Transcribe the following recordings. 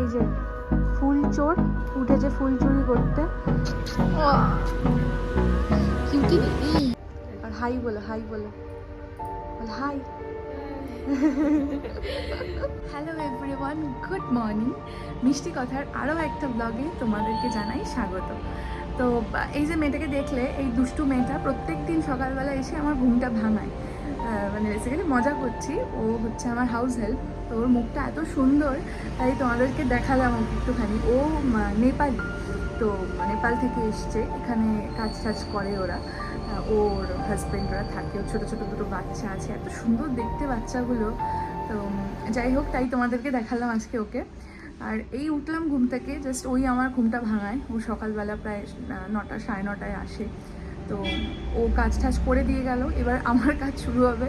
এই যে ফুল চোর, উঠেছে ফুল চুরি করতে। আর হাই বলো হাই বলো। বলো, hi. Hello everyone good morning মিষ্টি কথার আরও একটা ব্লগে তোমাদেরকে জানাই স্বাগত। তো, এই যে মেয়েটাকে দেখলে, এই দুষ্টু মেয়েটা প্রত্যেক দিন সকালবেলা এসে আমার ঘুমটা ভাঙায়। মানে বেসিক্যালি মজা করছি। ও হচ্ছে আমার হাউস হেল্প তো ওর মুখটা এত সুন্দর, তাই তোমাদেরকে দেখালাম একটুখানি। ও নেপালি, তো নেপাল থেকে এসছে, এখানে কাজ টাজ করে ওরা। ওর হাজব্যান্ডরা থাকে, ওর ছোটো ছোটো দুটো বাচ্চা আছে, এত সুন্দর দেখতে বাচ্চাগুলো। তো, যাই হোক, তাই তোমাদেরকে দেখালাম আজকে ওকে। আর এই উঠলাম ঘুম থেকে জাস্ট ওই আমার ঘুমটা ভাঙায়। ও সকালবেলা প্রায় নটা, সাড়ে নটায় আসে। তো ও কাজ টাজ করে দিয়ে গেল, এবার আমার কাজ শুরু হবে।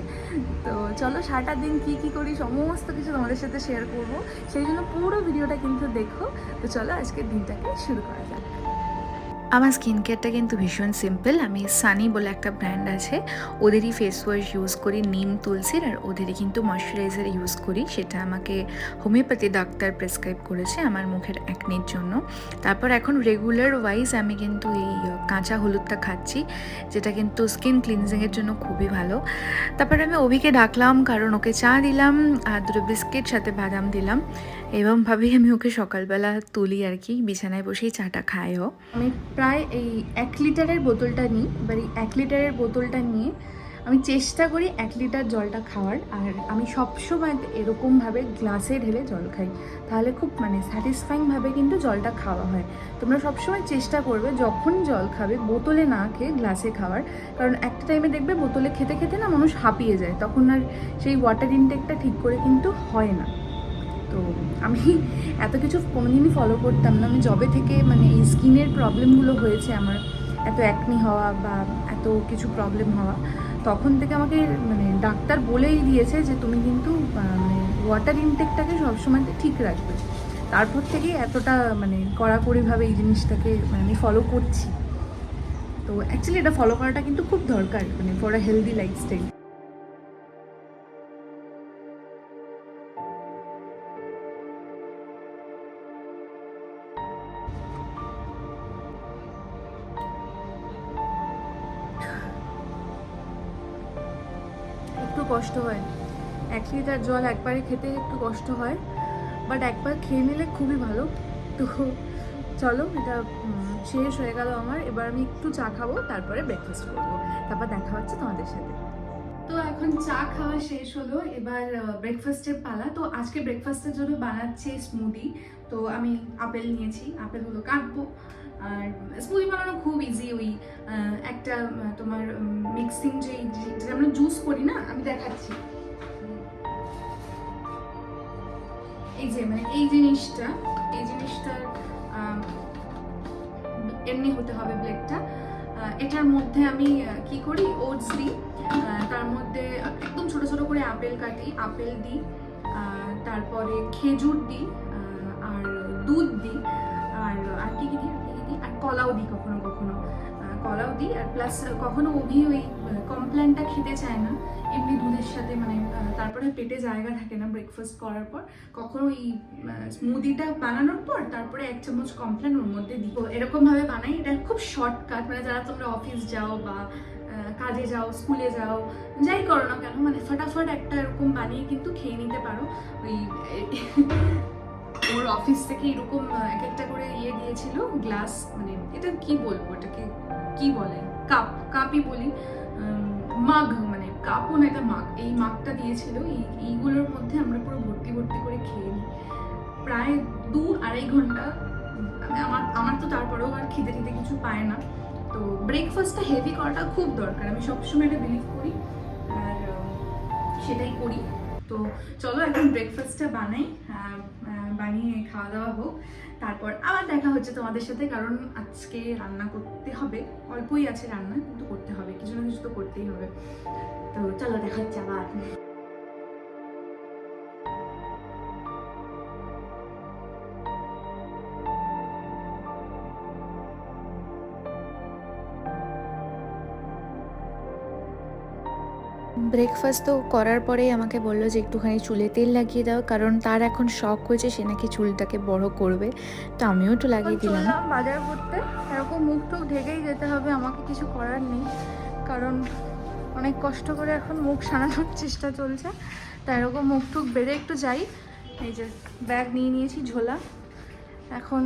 তো চলো সারাটা দিন কি কি করি, সমস্ত কিছু তোমাদের সাথে শেয়ার করব। সেই জন্য পুরো ভিডিওটা কিন্তু দেখো। তো চলো আজকের দিনটাকে শুরু করা যাক। আমার স্কিন কেয়ারটা কিন্তু ভীষণ সিম্পল। আমি সানি বলে একটা ব্র্যান্ড আছে। ওদেরই ফেস ওয়াশ ইউজ করি, নিম তুলসির, আর ওদেরই কিন্তু ময়শ্চারাইজার ইউজ করি। সেটা আমাকে হোমিওপ্যাথি ডাক্তার প্রেসক্রাইব করেছে আমার মুখের অ্যাকনির জন্য। তারপর এখন রেগুলার ওয়াইজ আমি কিন্তু এই কাঁচা হলুদটা খাচ্ছি, যেটা কিন্তু স্কিন ক্লিনজিংয়ের জন্য খুবই ভালো। তারপর আমি অভিকে ডাকলাম, কারণ ওকে চা দিলাম, আর দুটো বিস্কিট সাথে বাদাম দিলাম। এরমভাবেই আমি ওকে সকালবেলা তুলি আর কি। বিছানায় বসেই চাটা খায়ও। আমি প্রায় এই এক লিটারের বোতলটা নিই, এবার এই এক লিটারের বোতলটা নিয়ে আমি চেষ্টা করি এক লিটার জলটা খাওয়ার। আর আমি সবসময় এরকমভাবে গ্লাসে ঢেলে জল খাই। তাহলে খুব মানে স্যাটিসফাইংভাবে কিন্তু জলটা খাওয়া হয়। তোমরা সবসময় চেষ্টা করবে যখন জল খাবে বোতলে না খেয়ে গ্লাসে খাওয়ার। কারণ একটা টাইমে দেখবে বোতলে খেতে খেতে না মানুষ হাঁপিয়ে যায়। তখন আর সেই ওয়াটার ইনটেকটা ঠিক করে কিন্তু হয় না। তো আমি এত কিছু কোনোদিনই ফলো করতাম না। আমি জবে থেকে মানে এই স্কিনের প্রবলেমগুলো হয়েছে আমার। এত অ্যাকনি হওয়া বা এত কিছু প্রবলেম হওয়া। তখন থেকে আমাকে মানে ডাক্তার বলেই দিয়েছে যে, তুমি কিন্তু মানে ওয়াটার ইনটেকটাকে সবসময় ঠিক রাখবে। তারপর থেকেই এতটা মানে কড়াকড়িভাবে এই জিনিসটাকে মানে আমি ফলো করছি। তো অ্যাকচুয়ালি এটা ফলো করাটা কিন্তু খুব দরকার মানে ফর আ হেলদি লাইফস্টাইল কষ্ট হয়। এক লিটার জল একবারে খেতে একটু কষ্ট হয়। বাট একবার খেয়ে নিলে খুবই ভালো। তো চলো, এটা শেষ হয়ে গেল আমার। এবার আমি একটু চা খাব, তারপরে ব্রেকফাস্ট করব। তারপর দেখা হচ্ছে তোমাদের সাথে। তো এখন চা খাওয়া শেষ হলো। এবার ব্রেকফাস্টের পালা। তো আজকে ব্রেকফাস্টের জন্য বানাচ্ছে স্মুদি তো আমি আপেল নিয়েছি। আপেলগুলো কাটবো। আর স্মুদি বানানো খুব ইজি ওই একটা তোমার মিক্সিং যে যেটা আমরা জুস করি না, আমি দেখাচ্ছি। এই যে মানে এই জিনিসটা, এই জিনিসটার এমনি হতে হবে ব্লেডটা এটার মধ্যে আমি কি করি? ওটস দিই। তার মধ্যে একদম ছোট ছোট করে আপেল কাটি, আপেল দিই। তারপরে খেজুর দিই আর দুধ দিই। আর আর কি কি দিই? কলাও দিই, কখনো কখনো। কলাও দিই, আর প্লাস কখনো অভি ওই কমপ্ল্যানটা খেতে চায় না। এমনি দুধের সাথে মানে তারপরে পেটে জায়গা থাকে না ব্রেকফাস্ট করার পর। কখনো ওই স্মুদিটা বানানোর পর তারপরে এক চামচ কমপ্ল্যান ওর মধ্যে দিই। তো এরকম বানাই, এটা খুব শর্টকাট মানে যারা তোমরা অফিস যাও বা কাজে যাও স্কুলে যাও, যাই করো না কেন মানে ফটাফট একটা এরকম বানিয়ে কিন্তু খেয়ে নিতে পারো। ওই ওর অফিস থেকে এরকম এক একটা করে ইয়ে দিয়েছিল গ্লাস মানে এটা কি বলব, এটাকে কি বলে? কাপ কাপই বলি। মাগ মানে কাপও না, এটা মাগ এই মাগটা দিয়েছিল। এই, এইগুলোর মধ্যে আমরা পুরো ভর্তি ভর্তি করে খেয়ে নিই। প্রায় দু আড়াই ঘণ্টা আমার আমার তো তারপরেও আর খিদে টিদে কিছু পায় না। তো ব্রেকফাস্টটা হেভি করাটা খুব দরকার। আমি সবসময় এটা বিলিভ করি। আর সেটাই করি। তো চলো এখন ব্রেকফাস্টটা বানাই। বানিয়ে খাওয়া দাওয়া হোক, তারপর আবার দেখা হচ্ছে তোমাদের সাথে, কারণ আজকে রান্না করতে হবে। অল্পই আছে রান্না, কিন্তু করতে হবে, কিছু না কিছু তো করতেই হবে। তো চলো দেখা হচ্ছে আবার। ব্রেকফাস্ট তো করার পরেই আমাকে বলল যে একটুখানি চুলে তেল লাগিয়ে দাও কারণ তার এখন শখ হয়েছে সে নাকি চুলটাকে বড় করবে। তো আমিও একটু লাগিয়ে দিলাম। বাজার করতে এরকম মুখ টুক ঢেকেই যেতে হবে আমাকে কিছু করার নেই। কারণ অনেক কষ্ট করে এখন মুখ সারানোর চেষ্টা চলছে। তা এরকম মুখ টুক বেড়ে একটু যাই। এই যে ব্যাগ নিয়ে নিয়েছি ঝোলা। এখন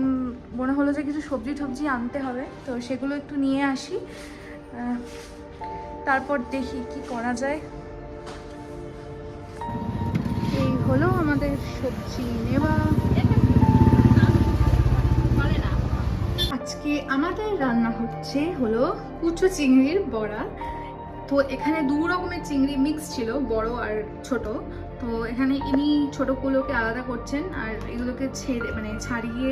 মনে হলো যে কিছু সবজি টবজি আনতে হবে তো সেগুলো একটু নিয়ে আসি। তারপর দেখি কি করা যায়। এই হলো আমাদের সবজি নেওয়া। আজকে আমাদের রান্না হচ্ছে হলো কুচো চিংড়ির বড়া। তো এখানে দু রকমের চিংড়ি মিক্স ছিল, বড় আর ছোট। তো এখানে ইনি ছোটগুলোকে আলাদা করছেন আর এগুলোকে ছেড়ে মানে ছাড়িয়ে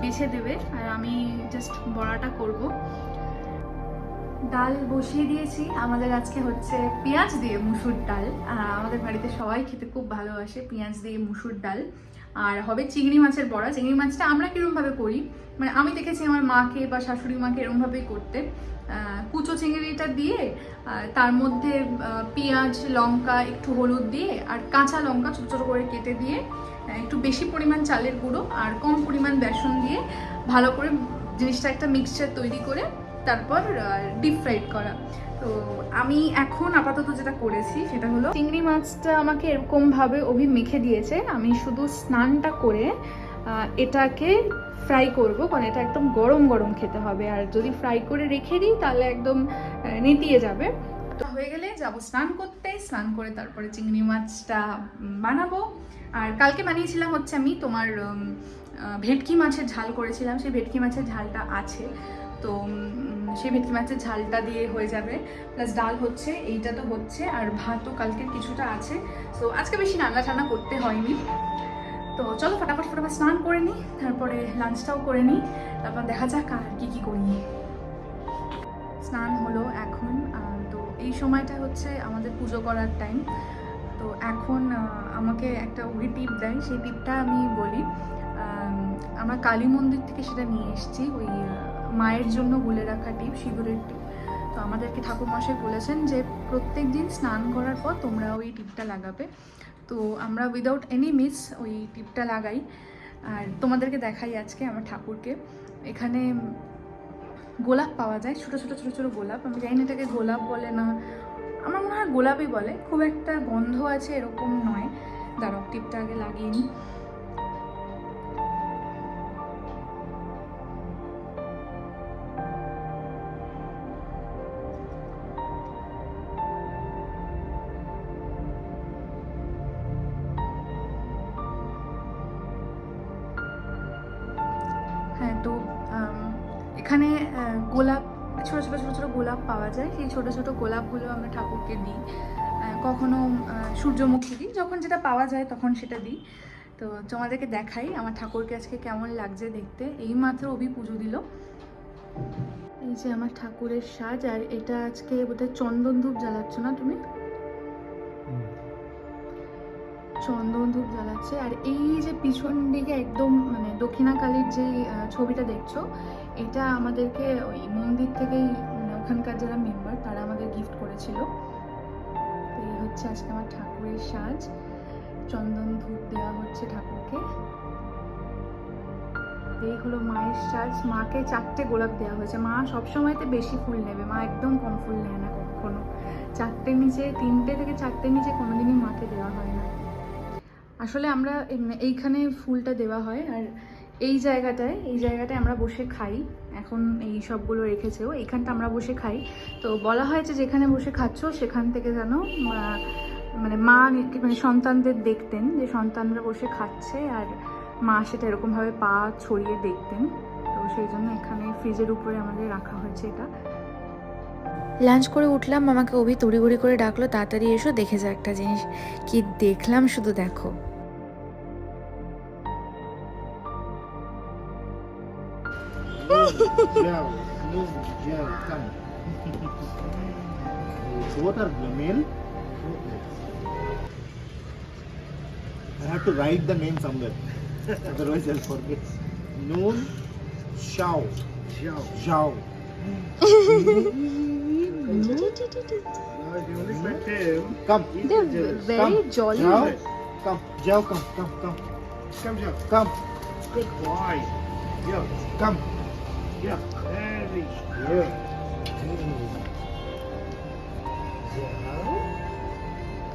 বেছে দেবে। আর আমি জাস্ট বড়াটা করব। ডাল বসিয়ে দিয়েছি। আমাদের আজকে হচ্ছে পেঁয়াজ দিয়ে মুসুর ডাল। আমাদের বাড়িতে সবাই খেতে খুব ভালোবাসে পেঁয়াজ দিয়ে মুসুর ডাল। আর হবে চিংড়ি মাছের বড়া। চিংড়ি মাছটা আমরা কীরমভাবে করি? মানে আমি দেখেছি আমার মাকে বা শাশুড়ি মাকে এরমভাবেই করতে। কুচো চিংড়িটা দিয়ে তার মধ্যে পেঁয়াজ, লঙ্কা, একটু হলুদ দিয়ে, আর কাঁচা লঙ্কা ছোটো ছোটো করে কেটে দিয়ে একটু বেশি পরিমাণ চালের গুঁড়ো আর কম পরিমাণ বেসন দিয়ে ভালো করে জিনিসটা একটা মিক্সচার তৈরি করে তারপর ডিপ ফ্রাইড করা। তো আমি এখন আপাতত যেটা করেছি, সেটা হলো চিংড়ি মাছটা আমাকে এরকমভাবে অভি মেখে দিয়েছে। আমি শুধু স্নানটা করে এটাকে ফ্রাই করব, কারণ এটা একদম গরম গরম খেতে হবে। আর যদি ফ্রাই করে রেখে দিই, তাহলে একদম নেতিয়ে যাবে। তো হয়ে গেলে যাব স্নান করতে। স্নান করে তারপরে চিংড়ি মাছটা বানাবো। আর কালকে বানিয়েছিলাম হচ্ছে আমি তোমার ভেটকি মাছের ঝাল করেছিলাম। সেই ভেটকি মাছের ঝালটা আছে। তো সেই ভেটকি মাছের ঝালটা দিয়ে হয়ে যাবে। প্লাস ডাল হচ্ছে এইটা তো হচ্ছে আর ভাতও কালকে কিছুটা আছে। সো আজকে বেশি রান্না টান্না করতে হয়নি। তো চলো ফটাফট ফটাফট স্নান করে নিই তারপরে লাঞ্চটাও করে নিই তারপর দেখা যাক আর কী কী করি। স্নান হলো এখন তো এই সময়টা হচ্ছে আমাদের পুজো করার টাইম তো এখন আমাকে একটা উড়ি টিপ দেয় সেই টিপটা আমি বলি। আম, আমরা কালী মন্দির থেকে সেটা নিয়ে এসেছি ওই মায়ের জন্য বলে রাখা টিপ, সিঁদুরের টিপ। তো আমাদেরকে ঠাকুরমশাই বলেছেন যে, প্রত্যেক দিন স্নান করার পর তোমরা ওই টিপটা লাগাবে। তো আমরা উইদাউট এনি মিস ওই টিপটা লাগাই। আর তোমাদেরকে দেখাই আজকে আমার ঠাকুরকে। এখানে গোলাপ পাওয়া যায়, ছোটো ছোটো ছোটো ছোটো গোলাপ। আমি জানি না এটাকে গোলাপ বলে না। আমার মনে হয় গোলাপই বলে। খুব একটা গন্ধ আছে এরকম নয়। দাঁড়াও টিপটা আগে লাগিয়ে নিই। এখানে গোলাপ, ছোটো ছোটো ছোটো ছোটো গোলাপ পাওয়া যায়। সেই ছোটো ছোটো গোলাপগুলো আমরা ঠাকুরকে দিই। কখনো সূর্যমুখী দিই। যখন যেটা পাওয়া যায় তখন সেটা দিই। তো তোমাদেরকে দেখাই আমার ঠাকুরকে আজকে কেমন লাগছে দেখতে। এই মাত্র অভি পুজো দিল। এই যে আমার ঠাকুরের সাজ, আর এটা আজকে বোধহয় চন্দন ধূপ জ্বালাচ্ছ না তুমি? চন্দন ধূপ জ্বালাচ্ছে। আর এই যে পিছন দিকে একদম মানে দক্ষিণাকালীর যে ছবিটা দেখছ, এটা আমাদেরকে ওই মন্দির থেকেই মানে ওখানকার যারা মেম্বার তারা আমাদের গিফট করেছিল। এই হচ্ছে আজকে আমার ঠাকুরের সাজ। চন্দন ধূপ দেওয়া হচ্ছে ঠাকুরকে। এই হলো মায়ের সাজ। মাকে চারটে গোলাপ দেওয়া হয়েছে। মা সবসময়তে বেশি ফুল নেবে। মা একদম কম ফুল নেয় না কখনো। চারটে নিচে, তিনটে থেকে চারটে নিচে কোনোদিনই মাকে দেওয়া হয় না। আসলে আমরা এইখানে ফুলটা দেওয়া হয় আর এই জায়গাটায় এই জায়গাটায় আমরা বসে খাই। এখন এই সবগুলো রেখেছেও। এইখানটা আমরা বসে খাই। তো বলা হয় যে যেখানে বসে খাচ্ছ, সেখান থেকে যেন মানে মা মানে সন্তানদের দেখতেন যে সন্তানরা বসে খাচ্ছে আর মা সেটা এরকমভাবে পা ছড়িয়ে দেখতেন। তো সেই জন্য এখানে ফ্রিজের উপরে আমাদের রাখা হয়েছে এটা। লাঞ্চ করে উঠলাম, আমাকে অভি তড়িঘড়ি করে ডাকলো, তাড়াতাড়ি এসো, দেখে যা একটা জিনিস। কি দেখলাম, শুধু দেখো। Gel, move, gel, come. Both are the male. I have to write the name somewhere. Otherwise I'll forget. Noon Shao. Xiao. Xiao. if you only met him, Come. They're jealous. very Come. jolly. Jao. Come. Jao, come, come, come. Come, Joe. Come. Good boy. Yeah, Come. Yeah. Very Yeah.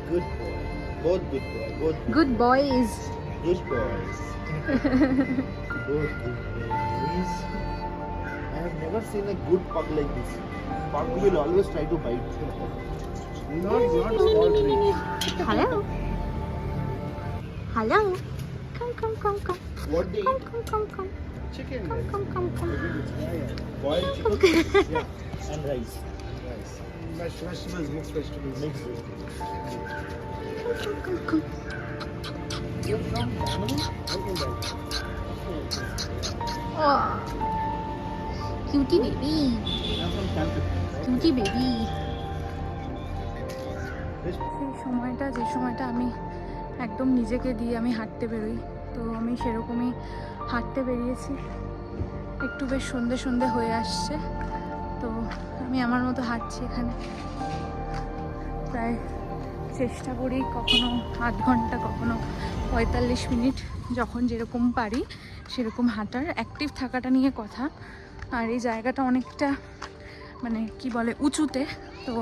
Good boy. Both good boy. Both good, Good boys. good boys. Both good boys. I have never seen a good pug like this. Pug will always try to bite. Not, not small treat. Hello. Hello. Come, come, come, come. What they Come, eat? come, come, come. Chicken. Come, come, come, come. Boiled chicken. yeah. And rice. Rice. Mashed vegetables, mixed vegetables. Mixed with. Come, come, come. You're from family? Oh. Cutie baby. I'm from Calcutta. Cutie baby. সময়টা যে সময়টা আমি একদম নিজেকে দিয়ে আমি হাঁটতে বেরোই তো আমি সেরকমই হাঁটতে বেরিয়েছি। একটু বেশ সন্ধে সন্ধে হয়ে আসছে, তো আমি আমার মতো হাঁটছি এখানে। প্রায় চেষ্টা করি কখনো আধ ঘণ্টা, কখনো পঁয়তাল্লিশ মিনিট, যখন যেরকম পারি সেরকম হাঁটার। অ্যাক্টিভ থাকাটা নিয়ে কথা। আর এই জায়গাটা অনেকটা মানে কি বলে উঁচুতে, তো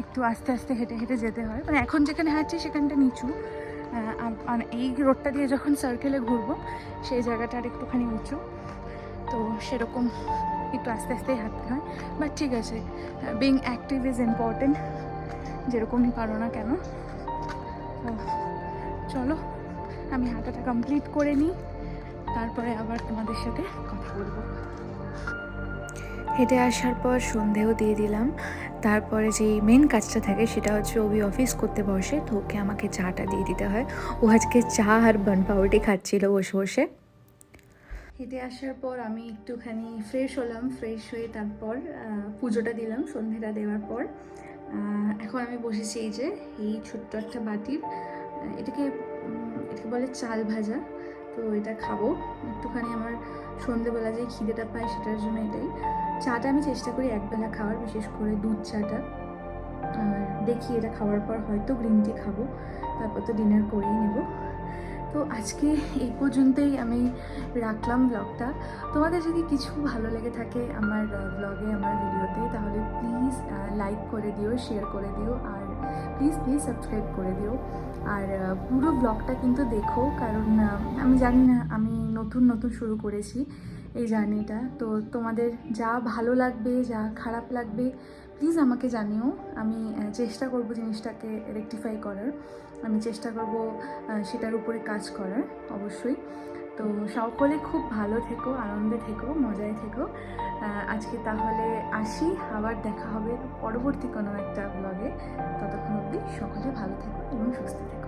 একটু আস্তে আস্তে হেঁটে হেঁটে যেতে হয়। মানে এখন যেখানে হাঁটছি সেখানটা নিচু। এই রোডটা দিয়ে যখন সার্কেলে ঘুরবো, সেই জায়গাটা আর একটুখানি উঁচু। তো সেরকম একটু আস্তে আস্তেই হাঁটতে হয়। বাট ঠিক আছে বিং অ্যাক্টিভ ইজ ইম্পর্টেন্ট যেরকমই পারো না কেন। চলো, আমি হাঁটাটা কমপ্লিট করে নিই। তারপরে আবার তোমাদের সাথে কথা বলব। হেঁটে আসার পর সন্ধেও দিয়ে দিলাম। তারপরে যে মেন কাজটা থাকে সেটা হচ্ছে ওবি অফিস করতে বসে, তো ওকে আমাকে চাটা দিয়ে দিতে হয়। ও আজকে চা আর বান পাউরুটি খাচ্ছিল বসে বসে। হেঁটে আসার পর আমি একটুখানি ফ্রেশ হলাম ফ্রেশ হয়ে তারপর পুজোটা দিলাম, সন্ধেটা দেওয়ার পর। এখন আমি বসেছি এই যে, এই ছোট্ট একটা বাটির এটাকে এটাকে বলে চাল ভাজা। তো এটা খাব। একটুখানি আমার সন্ধেবেলা যে খিদেটা পাই সেটার জন্য এটাই। চাটা আমি চেষ্টা করি একবেলা খাওয়ার, বিশেষ করে দুধ চাটা। আর দেখি এটা খাওয়ার পর হয়তো গ্রিন টি খাব, তারপর তো ডিনার করেই নেব। তো আজকে এই পর্যন্তই আমি রাখলাম ব্লগটা তোমাদের যদি কিছু ভালো লেগে থাকে আমার ব্লগে আমার ভিডিওতে তাহলে প্লিজ লাইক করে দিও শেয়ার করে দিও, আর প্লিজ প্লিজ সাবস্ক্রাইব করে দিও। আর পুরো ব্লগটা কিন্তু দেখো, কারণ আমি জানি না, আমি নতুন নতুন শুরু করেছি। এই জার্নিটা। তো তোমাদের যা ভালো লাগবে, যা খারাপ লাগবে প্লিজ আমাকে জানিও। আমি চেষ্টা করব জিনিসটাকে রেকটিফাই করার। আমি চেষ্টা করব সেটার উপরে কাজ করার, অবশ্যই। তো সকলে খুব ভালো থেকো, আনন্দে থেকো, মজায় থেকো। আজকে তাহলে আসি। আবার দেখা হবে পরবর্তী কোনো একটা ব্লগে ততক্ষণ অবধি সকলে ভালো থেকো এবং সুস্থ থেকো।